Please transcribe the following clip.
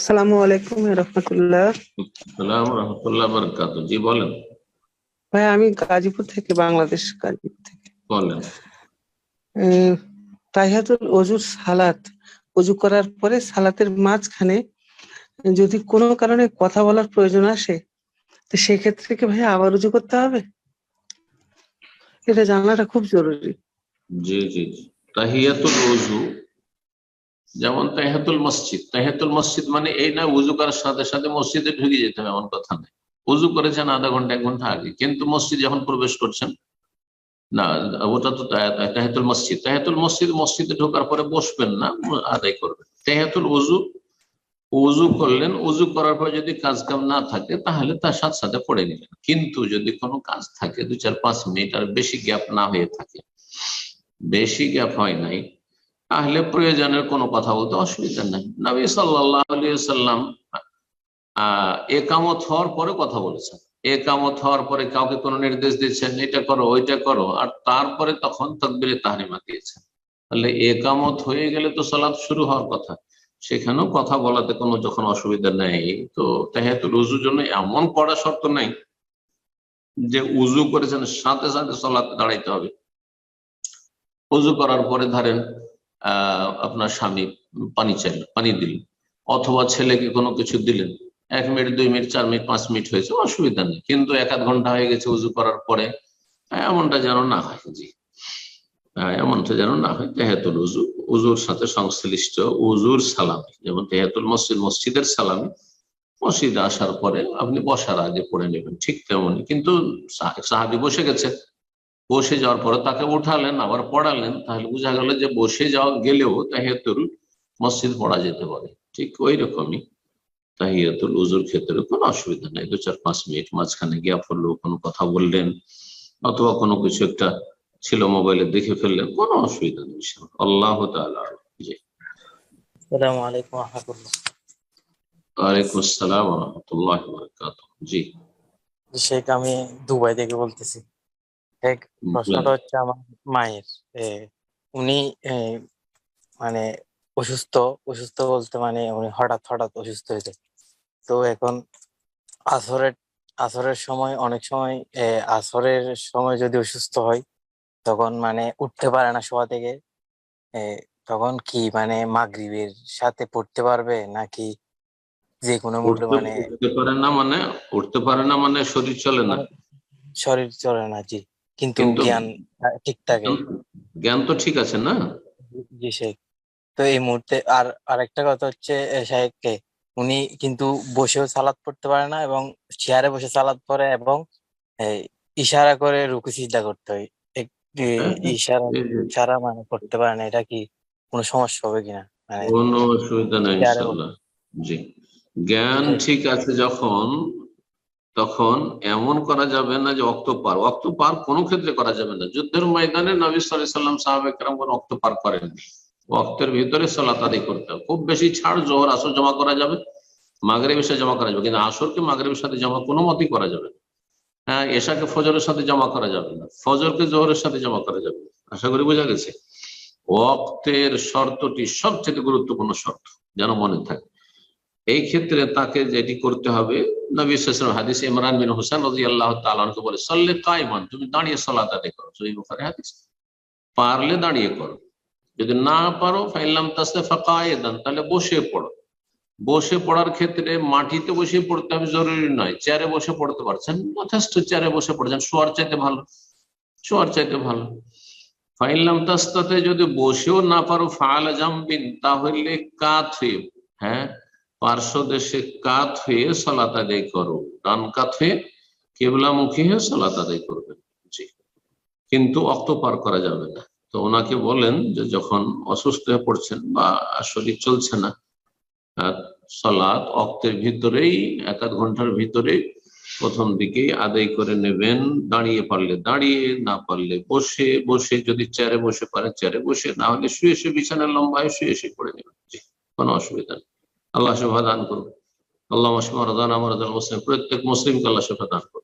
আসসালামু আলাইকুম রহমতুল্লাহ। সালাম রহমতুল্লাহ বরকাত জি বলেন। ভাই আমি গাজীপুর থেকে বাংলাদেশ গাজীপুর থেকে। বলেন। তাহিয়াতুল অজুর সালাত অজু করার পরে সালাতের মাঝখানে যদি কোনো কারণে কথা বলার প্রয়োজন আসে তো সেক্ষেত্রে কি ভাই আবার উজু করতে হবে? এটা জানাটা খুব জরুরি। জি জি তাহিয়াতুল যেমন তাহিয়াতুল মসজিদ। তাহিয়াতুল মসজিদ মানে এই না উজু করার সাথে সাথে মসজিদে ঢুকে যেতে হবে এমন কথা নেই উজু করেছেন আধা ঘণ্টা, এক ঘণ্টা আগে। কিন্তু মসজিদ যখন প্রবেশ করছেন, না, ওটা তো তাহ- তাহিয়াতুল মসজিদ। তাহিয়াতুল মসজিদ, মসজিদে ঢোকার পরে বসবেন না, আদায় করবেন। তাহিয়াতুল উজু উজু করলেন, উজু করার পর যদি কাজ কাম না থাকে, তাহলে তার সাথে সাথে পড়ে নিলেন কিন্তু যদি কোনো কাজ থাকে, দু চার, পাঁচ মিনিট, আর বেশি গ্যাপ না হয়ে থাকে, বেশি গ্যাপ হয় নাই তাহলে প্রয়োজনের কোনো কথা বলতে অসুবিধা নেই। নবী সাল্লাম আহ একামত হওয়ার পরে কথা বলেছেন। একামত হওয়ার পরে কাউকে কোনো নির্দেশ দিচ্ছেন, এটা করো, ওইটা করো, আর তারপরে তখন তকবিরে তাহারিমা দিয়েছেন। তাহলে একামত হয়ে গেলে তো সালাদ শুরু হওয়ার কথা। সেখানেও কথা বলাতে কোনো যখন অসুবিধা নেই, তো তাহেতুল উজুর জন্য এমন কড়া শর্ত নেই যে উজু করেছেন, সাথে সাথে সলাতে দাঁড়াইতে হবে। উজু করার পরে ধরেন আপনার স্বামী পানি চাইল, পানি দিলেন অথবা ছেলেকে কোনো কিছু দিলেন। এক মিনিট, দুই মিনিট, চার মিনিট, পাঁচ মিনিট হয়েছে, অসুবিধা নেই। কিন্তু এক আধ ঘণ্টা হয়ে গেছে উজু করার পরে এমনটা যেন না হয় জি। এমনটা যেন না হয়, তেহাতুল উজু, উজুর সাথে সংশ্লিষ্ট উজুর সালামি। যেমন তেহাতুল মসজিদ, মসজিদের সালামি। মসজিদে আসার পরে আপনি বসার আগে পড়ে নেবেন, ঠিক তেমনই। কিন্তু সাহাবি বসে গেছে। বসে যাওয়ার পরে তাকে উঠালেন আবার পড়ালেন। তাহলে বোঝা গেল যে বসে যাওয়া গেলেও তাহিয়াতুল মসজিদ পড়া যেতে পারে। ঠিক ওই রকমই তাহিয়াতুল উজুর ক্ষেত্রে কোনো অসুবিধা নেই। দু চার পাঁচ মিনিট মাঝখানে গিয়া পড়ল কোনো কথা বললেন অথবা কোনো কিছু একটা ছিল মোবাইলে দেখে ফেললেন কোনো অসুবিধা নেই আল্লাহ তাআলা জি। আসসালামু আলাইকুম রহমতুল্লাহ। আসসালাম ওয়া রাহমাতুল্লাহি ওয়া বারাকাতুহু। জি শেখ আমি দুবাই থেকে বলতেছি। এক প্রশ্নটা হচ্ছে আমার মায়ের উনি মানে অসুস্থ অসুস্থ বলতে মানে উনি হঠাৎ হঠাৎ অসুস্থ হয়েছে তো এখন আসরের আসরের সময় অনেক সময় আসরের সময় যদি অসুস্থ হয় তখন মানে উঠতে পারে না শোয়া থেকে। তখন কি মানে মাগরিবের সাথে পড়তে পারবে নাকি যে কোনো মুহূর্তে মানে উঠতে পারে না মানে উঠতে পারে না মানে শরীর চলে না। শরীর চলে না জি। কিন্তু জ্ঞান ঠিক থাকে। জ্ঞান তো ঠিক আছে না? জি শেখ। তো এই মুহূর্তে আর আরেকটা কথা হচ্ছে শেখকে উনি কিন্তু বসেও সালাদ পড়তে পারে না এবং চেয়ারে বসে সালাদ পড়ে এবং ইশারা করে রুকু সিজদা করতে হয়। একটি হ্যাঁ, হ্যাঁ। ইশারা ছাড়া মানে করতে পারে না। এটা কি কোনো সমস্যা হবে কিনা? মানে কোনো অসুবিধা নেই চেয়ারে ইনশাল্লাহ। জি। জ্ঞান ঠিক আছে যখন তখন এমন করা যাবে না যে অক্ত পার। অক্ত পার কোনো ক্ষেত্রে করা যাবে না। যুদ্ধের ময়দানে নবী সাল্লাম সাহাবে কেরাম কোনো অক্ত পার করেননি অক্তের ভিতরে সালাত করতে হবে। খুব বেশি ছাড়, জোহর, আসর জমা করা যাবে। মাগরিবের সাথে জমা করা যাবে। কিন্তু আসরকে মাগরিবের সাথে জমা কোনো মতেই করা যাবে না। হ্যাঁ এশাকে ফজরের সাথে জমা করা যাবে না। ফজরকে জোহরের সাথে জমা করা যাবে আশা করি বোঝা গেছে। ওয়াক্তের শর্তটি সবচেয়ে গুরুত্বপূর্ণ শর্ত। যেন মনে থাকে। এই ক্ষেত্রে তাকে যেটি করতে হবে, নবী সাল্লাল্লাহু হাদিস ইমরান বিন হোসেন রাদিয়াল্লাহু তাআলা আনহু বলে, সাল্লে কায়মান, তুমি দাঁড়িয়ে সালাত আদায় করো। সহিহ বুখারী হাদিস। পারলে দাঁড়িয়ে করো। যদি না পারো, ফাইল্লাম তাসতে ফাকায়েদান, তাহলে বসে পড়ো। বসে পড়ার ক্ষেত্রে মাটিতে বসে পড়তে হবে জরুরি নয়, চেয়ারে বসে পড়তে পারছেন, যথেষ্ট চেয়ারে বসে পড়ছেন, শোয়ার চাইতে ভালো, শোয়ার চাইতে ভালো। ফাইল্লাম তাস্তাতে যদি বসেও না পারো ফাল জাম্বিন, তাহলে কাত হয়ে হ্যাঁ পার্শ্ব দেশে কাত হয়ে সালাত আদায় করো, ডান কাত হয়ে কেবলামুখী হয়ে সালাত আদায় করবেন জি। কিন্তু অক্ত পার করা যাবে না। তো ওনাকে বলেন যে যখন অসুস্থ হয়ে পড়ছেন বা শরীর চলছে না সালাত অক্তের ভিতরেই, এক আধ ঘণ্টার ভিতরে প্রথম দিকে আদায় করে নেবেন। দাঁড়িয়ে পারলে দাঁড়িয়ে, না পারলে বসে বসে যদি চেয়ারে বসে পারে চেয়ারে বসে, না হলে শুয়ে শুয়ে বিছানার লম্বায় শুয়ে শুয়ে পড়ে নেবেন। কোনো অসুবিধা নেই। আল্লাহ শুভা দান করুন আল্লাহ মাসিমা রাদান আমার প্রত্যেক মুসলিমকে আল্লাহ শুভা দান করুন